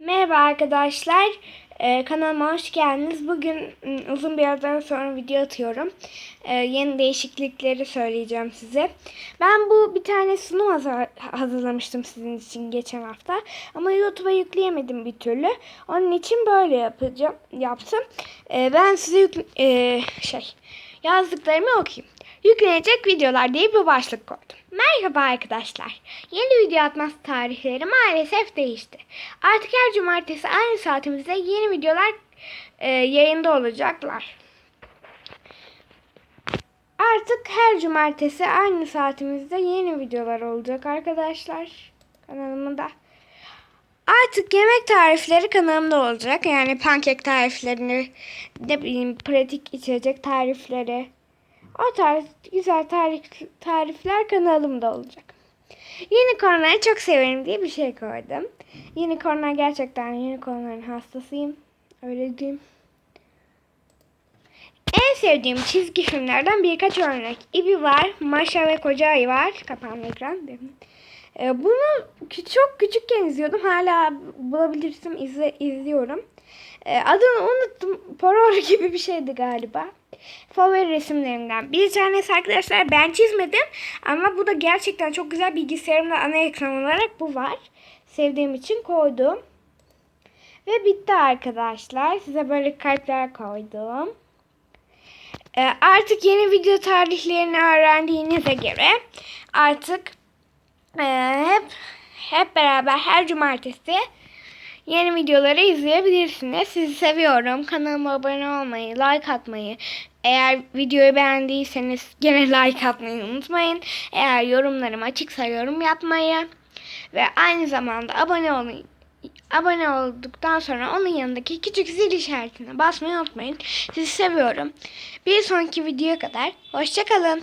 Merhaba arkadaşlar. Ee, kanalıma hoş geldiniz. Bugün ım, uzun bir aradan sonra video atıyorum. Ee, yeni değişiklikleri söyleyeceğim size. Ben bu bir tane sunum hazır- hazırlamıştım sizin için geçen hafta. Ama YouTube'a yükleyemedim bir türlü. Onun için böyle yapacağım, yaptım. Ee, ben size yükle- ee, şey yazdıklarımı okuyayım. Yüklenecek videolar diye bir başlık koydum. Merhaba arkadaşlar. Yeni video atma tarihleri maalesef değişti. Artık her cumartesi aynı saatimizde yeni videolar e, yayında olacaklar. Artık her cumartesi aynı saatimizde yeni videolar olacak arkadaşlar. Kanalımda. Artık yemek tarifleri kanalımda olacak. Yani pankek tariflerini, ne bileyim pratik içecek tarifleri. O tarz güzel tarif, tarifler kanalımda olacak. Unicornları çok severim diye bir şey koydum. Unicornlar gerçekten unicornların hastasıyım. Öyle diyeyim. En sevdiğim çizgi filmlerden birkaç örnek. İbi var, Maşa ve Koca Ayı var. Kapandı ekran mi? Ee, bunu çok küçükken izliyordum. Hala bulabilirsem izle, izliyorum. Ee, adını unuttum. Poror gibi bir şeydi galiba. Favori resimlerimden. Bir tanesi arkadaşlar ben çizmedim. Ama bu da gerçekten çok güzel bilgisayarımda ana ekran olarak bu var. Sevdiğim için koydum. Ve bitti arkadaşlar. Size böyle kalpler koydum. Ee, artık yeni video tarihlerini öğrendiğinize göre artık ee, hep hep beraber her cumartesi yeni videoları izleyebilirsiniz. Sizi seviyorum. Kanalıma abone olmayı, like atmayı, eğer videoyu beğendiyseniz gene like atmayı unutmayın. Eğer yorumlarım açıksa yorum yapmayı ve aynı zamanda abone olmayı abone olduktan sonra onun yanındaki küçük zil işaretine basmayı unutmayın. Sizi seviyorum. Bir sonraki videoya kadar hoşçakalın.